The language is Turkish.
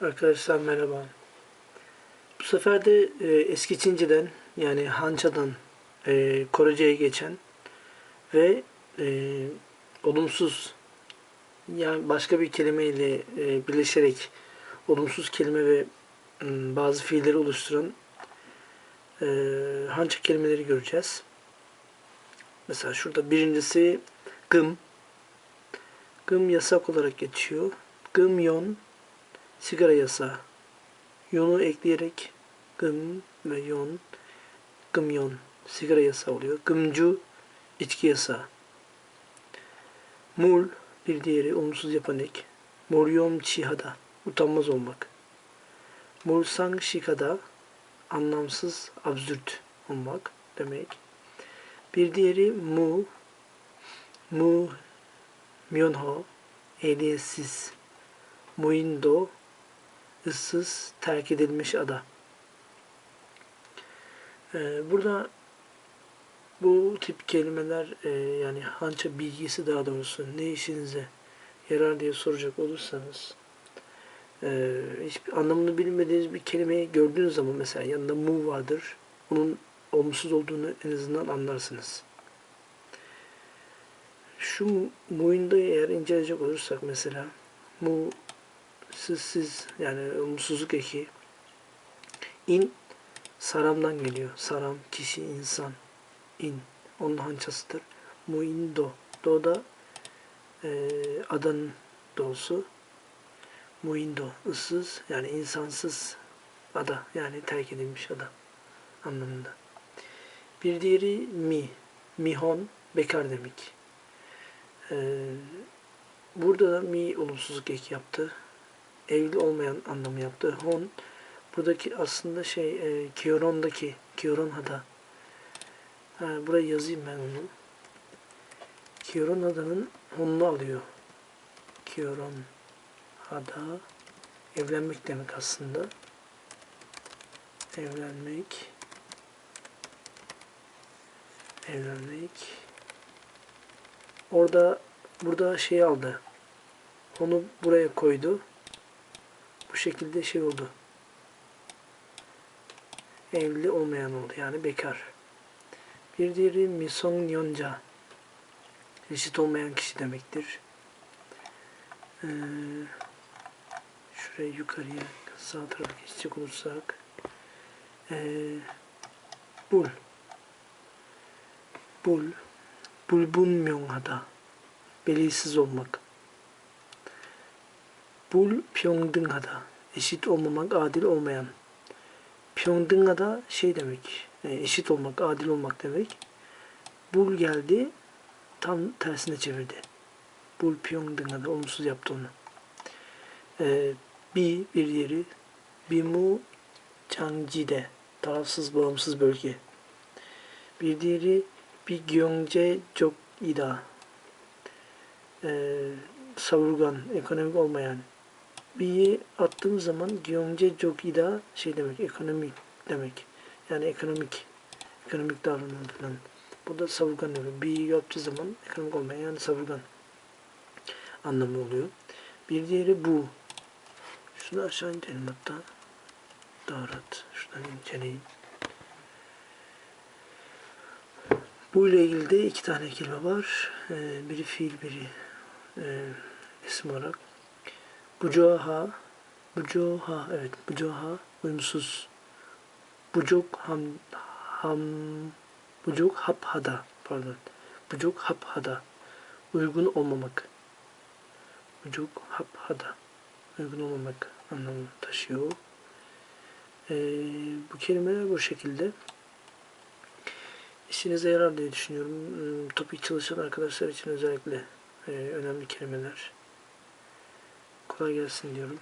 Arkadaşlar merhaba. Bu sefer de e, eski Çince'den yani Hança'dan e, Korece'ye geçen ve e, olumsuz yani başka bir kelimeyle e, birleşerek olumsuz kelime ve m, bazı fiilleri oluşturan e, Hança kelimeleri göreceğiz. Mesela şurada birincisi gım. Gım yasak olarak geçiyor. Gım yon sigara yasağı. Yonu ekleyerek gım ve yon, gımyon sigara yasağı oluyor. Gımcu içki yasağı. Mul bir diğeri olumsuz yapan ek. Moryom çihada utanmaz olmak. Mulsang şikada anlamsız, absürt olmak demek. Bir diğeri mu, mu, myonho, ehliyetsiz. Muindo, ıssız, terk edilmiş ada. Ee, burada bu tip kelimeler e, yani hança bilgisi daha doğrusu ne işinize yarar diye soracak olursanız e, hiçbir anlamını bilmediğiniz bir kelimeyi gördüğünüz zaman mesela yanında mu vardır. Onun olumsuz olduğunu en azından anlarsınız. Şu mu'unda eğer inceleyecek olursak mesela mu siz yani umutsuzluk eki in saramdan geliyor. Saram kişi insan in onun hançasıdır. Muindo do da e, adanın doğusu. Muindo ıssız yani insansız ada yani terk edilmiş ada anlamında. Bir diğeri mi mihon bekar demek. Ee, burada da mi olumsuzluk eki yaptı evli olmayan anlamı yaptı. Hon buradaki aslında şey e, Kioron'daki Kioron Hada. Ha, buraya yazayım ben onu. Kioron Hada'nın Hon'unu alıyor. Kioron Hada evlenmek demek aslında. Evlenmek evlenmek orada burada şey aldı. Onu buraya koydu bu şekilde şey oldu. Evli olmayan oldu. Yani bekar. Bir diğeri misongyonca. Eşit olmayan kişi demektir. Ee, şuraya yukarıya sağ tarafa geçecek olursak ee, bul bul bulbunmyonhada belirsiz olmak bul pyongdingada eşit olmamak, adil olmayan. Pyongdingada şey demek, e, eşit olmak, adil olmak demek. Bul geldi, tam tersine çevirdi. Bul pyongdingada olumsuz yaptı onu. Ee, bi bir yeri, bimu Changji'de tarafsız bağımsız bölge. Bir diğeri bir Gyeongje Jokida ee, savurgan, ekonomik olmayan B'yi attığımız zaman Gyeongje Jokida şey demek, ekonomik demek. Yani ekonomik, ekonomik davranma falan. Bu da savurgan oluyor. B'yi yaptığı zaman ekonomik olmayan yani savurgan anlamı oluyor. Bir diğeri bu. Şunu aşağı indirelim hatta. Daha rahat. Şuradan inceleyeyim. Bu ile ilgili de iki tane kelime var. Ee, biri fiil, biri e, isim olarak. Bucoha, bucoha, evet bucoha, uyumsuz. Bucok ham, ham, bucok haphada, pardon. Bucok haphada, uygun olmamak. Bucok haphada, uygun olmamak anlamı taşıyor. Ee, bu kelimeler bu şekilde. İşinize yarar diye düşünüyorum. Hmm, Topik çalışan arkadaşlar için özellikle e, önemli kelimeler. Kolay gelsin diyorum.